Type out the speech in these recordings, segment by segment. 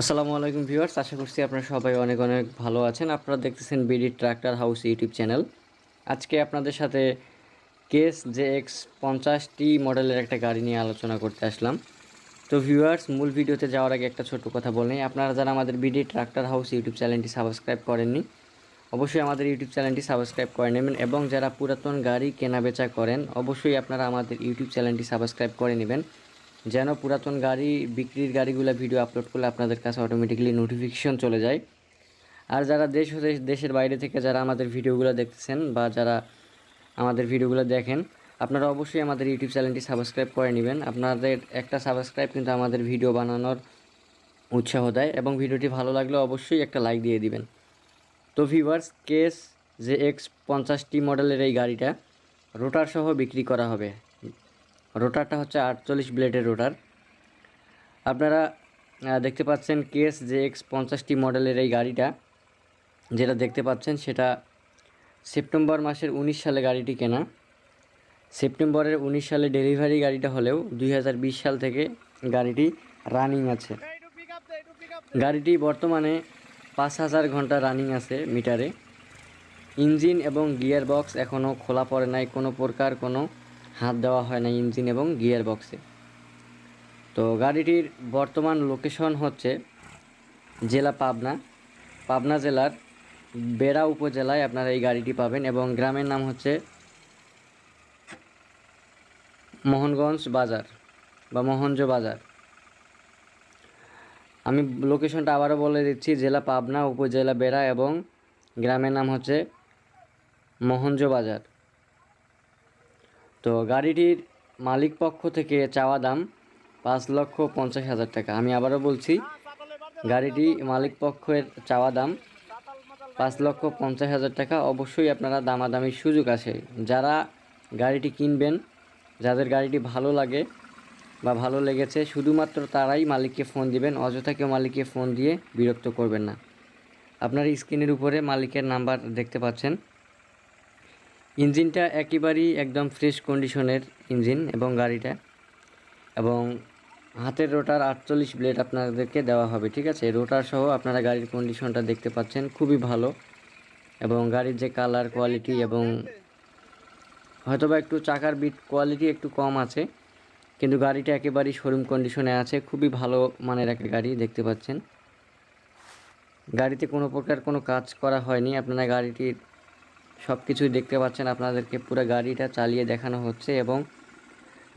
আসসালামু আলাইকুম ভিউয়ার্স, আশা করছি আপনারা সবাই অনেক অনেক ভালো আছেন। আপনারা দেখতেছেন BD tractor house YouTube channel. আজকে আপনাদের সাথে কেস জে এক্স পঞ্চাশটি মডেলের একটা গাড়ি নিয়ে আলোচনা করতে আসলাম। তো ভিউয়ার্স, মূল ভিডিওতে যাওয়ার আগে একটা ছোট্ট কথা বলে আপনারা যারা আমাদের বিডি ট্রাক্টর হাউস ইউটিউব চ্যানেলটি সাবস্ক্রাইব করেননি, অবশ্যই আমাদের ইউটিউব চ্যানেলটি সাবস্ক্রাইব করে নেবেন এবং যারা পুরাতন গাড়ি কেনাবেচা করেন, অবশ্যই আপনারা আমাদের ইউটিউব চ্যানেলটি সাবস্ক্রাইব করে নেবেন। যেন পুরাতন গাড়ি, বিক্রির গাড়িগুলো ভিডিও আপলোড করলে আপনাদের কাছে অটোমেটিক্যালি নোটিফিকেশন চলে যায়। আর যারা দেশ দেশ- দেশের বাইরে থেকে যারা আমাদের ভিডিওগুলো দেখতেছেন বা যারা আমাদের ভিডিওগুলো দেখেন, আপনারা অবশ্যই আমাদের ইউটিউব চ্যানেলটি সাবস্ক্রাইব করে নেবেন। আপনাদের একটা সাবস্ক্রাইব কিন্তু আমাদের ভিডিও বানানোর উৎসাহ দেয় এবং ভিডিওটি ভালো লাগলে অবশ্যই একটা লাইক দিয়ে দিবেন। তো ভিভার্স কেস যে এক্স পঞ্চাশটি মডেলের এই গাড়িটা রোটার সহ বিক্রি করা হবে। রোটারটা হচ্ছে আটচল্লিশ ব্লেডের রোটার। আপনারা দেখতে পাচ্ছেন কেস যে এক্স পঞ্চাশটি মডেলের এই গাড়িটা। যেটা দেখতে পাচ্ছেন সেটা সেপ্টেম্বর মাসের উনিশ সালে গাড়িটি কেনা। সেপ্টেম্বরের উনিশ সালে ডেলিভারি গাড়িটা হলেও দুই হাজার বিশ সাল থেকে গাড়িটি রানিং আছে। গাড়িটি বর্তমানে পাঁচ হাজার ঘণ্টা রানিং আছে মিটারে। ইঞ্জিন এবং গিয়ার বক্স এখনও খোলা পড়ে নাই। কোনো প্রকার কোনো হাত দেওয়া হয় না ইঞ্জিন এবং গিয়ার বক্সে তো গাড়িটির বর্তমান লোকেশন হচ্ছে জেলা পাবনা। পাবনা জেলার বেড়া উপজেলায় আপনারা এই গাড়িটি পাবেন এবং গ্রামের নাম হচ্ছে মোহনগঞ্জ বাজার বা মোহনজ বাজার। আমি লোকেশনটা আবারও বলে দিচ্ছি, জেলা পাবনা, উপজেলা বেড়া এবং গ্রামের নাম হচ্ছে মোহনজ বাজার। তো গাড়িটির মালিক পক্ষ থেকে চাওয়া দাম পাঁচ লক্ষ পঞ্চাশ হাজার টাকা। আমি আবারও বলছি, গাড়িটি মালিক পক্ষের চাওয়া দাম পাঁচ লক্ষ পঞ্চাশ হাজার টাকা। অবশ্যই আপনারা দামাদামির সুযোগ আছে। যারা গাড়িটি কিনবেন, যাদের গাড়িটি ভালো লাগে বা ভালো লেগেছে, শুধুমাত্র তারাই মালিককে ফোন দিবেন, অযথা কেউ মালিককে ফোন দিয়ে বিরক্ত করবেন না। আপনার স্ক্রিনের উপরে মালিকের নাম্বার দেখতে পাচ্ছেন। ইঞ্জিনটা একেবারেই একদম ফ্রেশ কন্ডিশনের ইঞ্জিন এবং গাড়িটা। এবং হাতের রোটার আটচল্লিশ ব্লেড আপনাদেরকে দেওয়া হবে, ঠিক আছে? রোটার সহ আপনারা গাড়ির কন্ডিশনটা দেখতে পাচ্ছেন, খুবই ভালো। এবং গাড়ির যে কালার কোয়ালিটি এবং হয়তোবা একটু চাকার বিট কোয়ালিটি একটু কম আছে, কিন্তু গাড়িটা একেবারেই শোরুম কন্ডিশনে আছে, খুবই ভালো মানের একটা গাড়ি, দেখতে পাচ্ছেন। গাড়িতে কোনো প্রকার কোনো কাজ করা হয়নি, আপনারা গাড়িটির সব কিছুই দেখতে পাচ্ছেন, আপনাদেরকে পুরো গাড়িটা চালিয়ে দেখানো হচ্ছে এবং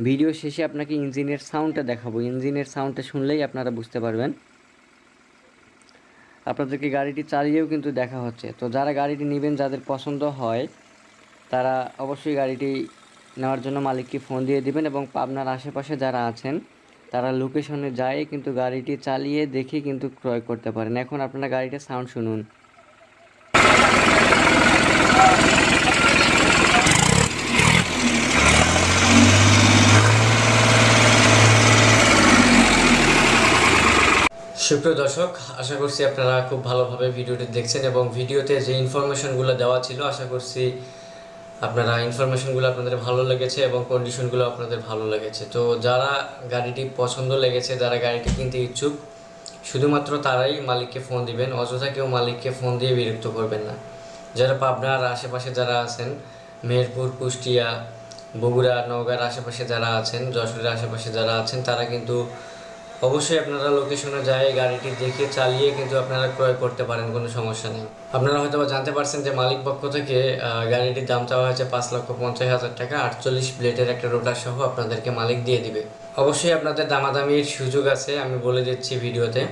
ভিডিও শেষে আপনাকে ইঞ্জিনের সাউন্ডটা দেখাবো। ইঞ্জিনের সাউন্ডটা শুনলেই আপনারা বুঝতে পারবেন। আপনাদেরকে গাড়িটি চালিয়েও কিন্তু দেখা হচ্ছে। তো যারা গাড়িটি নেবেন, যাদের পছন্দ হয়, তারা অবশ্যই গাড়িটি নেওয়ার জন্য মালিককে ফোন দিয়ে দিবেন এবং পাবনার আশেপাশে যারা আছেন, তারা লোকেশনে যায় কিন্তু গাড়িটি চালিয়ে দেখে কিন্তু ক্রয় করতে পারেন। এখন আপনারা গাড়িটার সাউন্ড শুনুন। সুপ্রিয় দর্শক, আশা করছি আপনারা খুব ভালোভাবে ভিডিওটি দেখছেন এবং ভিডিওতে যে ইনফরমেশনগুলো দেওয়া ছিল, আশা করছি আপনারা ইনফরমেশনগুলো আপনাদের ভালো লেগেছে এবং কন্ডিশনগুলো আপনাদের ভালো লেগেছে। তো যারা গাড়িটি পছন্দ লেগেছে, যারা গাড়িটি কিনতে ইচ্ছুক, শুধুমাত্র তারাই মালিককে ফোন দিবেন, অযথা কেউ মালিককে ফোন দিয়ে বিরক্ত করবেন না। যারা পাবনার আশেপাশে যারা আছেন মেহেরপুর কুষ্টিয়া, বগুড়া, নওগাঁর আশেপাশে যারা আছেন, যশোরের আশেপাশে যারা আছেন, তারা কিন্তু অবশ্যই আপনারা লোকেশনে যায়, গাড়িটি দেখে চালিয়ে কিন্তু আপনারা ক্রয় করতে পারেন, কোনো সমস্যা নেই। আপনারা হয়তো জানতে পারছেন যে মালিক পক্ষ থেকে গাড়িটির দাম চাওয়া হয়েছে পাঁচ লক্ষ পঞ্চাশ হাজার টাকা, আটচল্লিশ প্লেটের একটা রোটার সহ আপনাদেরকে মালিক দিয়ে দিবে। অবশ্যই আপনাদের দামাদামির সুযোগ আছে, আমি বলে দিচ্ছি ভিডিওতে।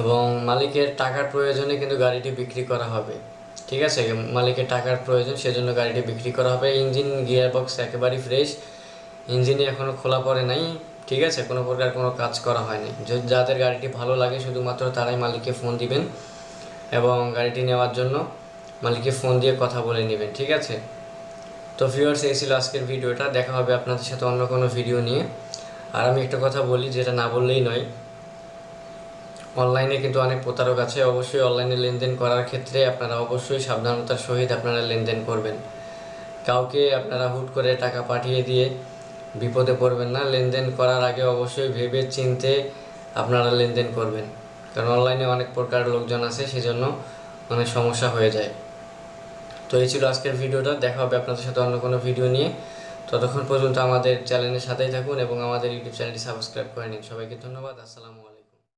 এবং মালিকের টাকার প্রয়োজনে কিন্তু গাড়িটি বিক্রি করা হবে। ঠিক আছে, মালিকের টাকার প্রয়োজন, সেজন্য গাড়িটি বিক্রি করা হবে। ইঞ্জিন গিয়ার বক্স একেবারেই ফ্রেশ। ইঞ্জিনে এখনও খোলা পড়ে নাই, ঠিক আছে? কোনো প্রকার কোনো কাজ করা হয়নি। যদি যাদের গাড়িটি ভালো লাগে, শুধুমাত্র তারাই মালিককে ফোন দিবেন এবং গাড়িটি নেওয়ার জন্য মালিককে ফোন দিয়ে কথা বলে নেবেন, ঠিক আছে? তো ভিউয়ার্স এই ছিল আজকের ভিডিওটা। দেখা হবে আপনাদের সাথে অন্য কোনো ভিডিও নিয়ে। আর আমি একটা কথা বলি, যেটা না বললেই নয়। অনলাইনে কিন্তু অনেক প্রতারক আছে। অবশ্যই অনলাইনে লেনদেন করার ক্ষেত্রে আপনারা অবশ্যই সাবধানতার সহিত আপনারা লেনদেন করবেন। কাউকে আপনারা হুট করে টাকা পাঠিয়ে দিয়ে বিপদে পড়বেন না। লেনদেন করার আগে অবশ্যই ভেবে চিনতে আপনারা লেনদেন করবেন। কারণ অনলাইনে অনেক প্রকার লোকজন আছে, সেজন্য অনেক সমস্যা হয়ে যায়। তো এই ছিল আজকের ভিডিওটা। দেখা হবে আপনাদের সাথে অন্য কোনো ভিডিও নিয়ে। ততক্ষণ পর্যন্ত আমাদের চ্যানেলের সাথেই থাকুন এবং আমাদের ইউটিউব চ্যানেলটি সাবস্ক্রাইব করে নিন। সবাইকে ধন্যবাদ। আসসালামু আলাইকুম।